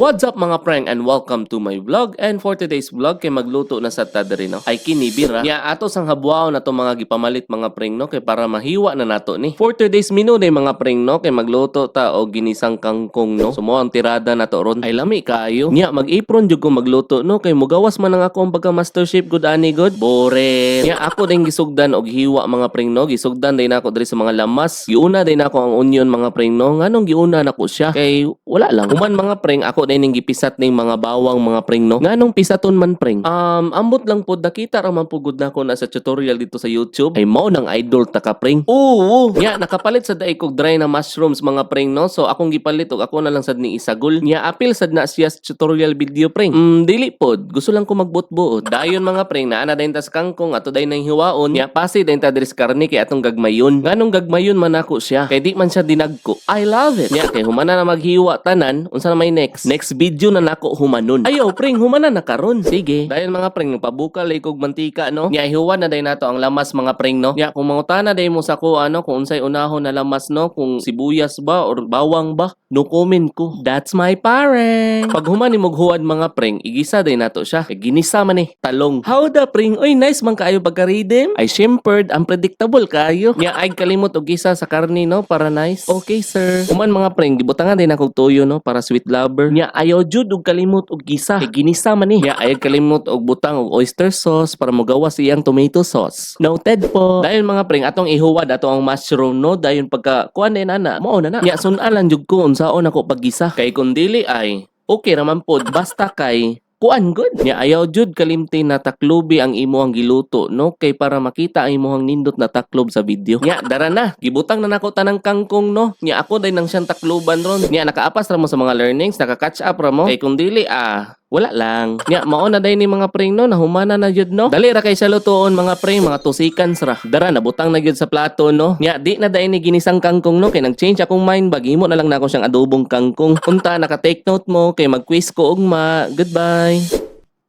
What's up mga prank and welcome to my vlog. And for today's vlog kay magluto na sa tadri no? Ay kinibira. Nya ato sang habwao na to mga gipamalit mga prank no? Kay para mahiwa na nato ni. For today's menu ni mga prank no? Kay magluto ta og ginisang kangkong no? Sumo ang tirada nato ron. Ay lami kaayo nya mag-apron jud ko magluto no? Kay mugawas man ang ako ang pagka master chef good ani good. Bore. Nya ako din gisugdan og hiwa mga prank no? Gisugdan din ako diri sa mga lamas. Giuna din ako ang onion mga prank no? Nganong giuna nako siya? Kay wala lang. Human mga prank ako din ning gipisat ning mga bawang mga prank no? Nganong pisaton man prank um ambot lang pod nakita ra man pugod na ko na sa tutorial dito sa YouTube. Ay mao nang idol ta ka prank oo. Nya nakapalit sa daig kog dry na mushrooms mga prank no? So akong gipalit og ako na lang sad ni isagol nya apil sad na siya sa tutorial video prank mm dili pod gusto lang ko magbutbuot dayon mga prank na ana dayon tas kangkong ato dayon nang hiwaon. Nya pasi dayon ta diri sa karne kay atong gagmayon. Nganong gagmayon man ako siya kay di man siya dinagko. I love it. Nya kay humana na maghiwa tanan unsa na may next next video na nako humanon. Ayo pring humana na karon sige. Dayon mga pring pabukal lay kog mantika no? Nya hiwa na dayon nato ang lamas mga pring no? Nya kung mangutana dayon mo sa ko ano kung unsay unahon na lamas no? Kung sibuyas ba or bawang ba? No comment ko. That's my parent pag humani mog huwad mga pring igisa dayon nato siya. Kay ginisa man eh talong. How the pring? Oy nice man kaayo pagka redeem ay simpered unpredictable kaayo. Nya ay kalimot og gisa sa karni no? Para nice. Okay sir. Human mga pring gibutangan din ako tuyo no? Para sweet lover nya ayaw jud og kalimot og gisa. Kay ginisa man nya ayaw kalimot og butang og oyster sauce para mogawas iyang tomato sauce. Noted po. Dayon mga pring atong ihuwad ato ang mushroom no? Dayon pagka kuan din ana? Mao na na. Nya sunalan jud ko unsaon ako paggisa. Kay kun dili ay okay raman pod basta kay kuan good. Nya ayaw jud kalimti na taklubi ang imuhang giluto no? Kay para makita ang imuhang nindot na taklob sa video. Nya dara na. Gibutang na nako tanang kangkong no? Nya ako day nang siyang takluban ron. Nya nakaapas ra mo sa mga learnings. Naka catch up ra mo. Kay kung dili ah wala lang. Nya, mao na day ni mga pring no, nahumana na jud no. Dali ra kay sa lutoon mga pring, mga tusikan ra. Dara nabutang na jud sa plato no. Nya, di na day ni ginisang kangkong no, kay nag-change akong mind bagimo na lang na ako siyang adobong kangkong. Punta naka-take note mo kay mag-quiz ko ugma. Goodbye.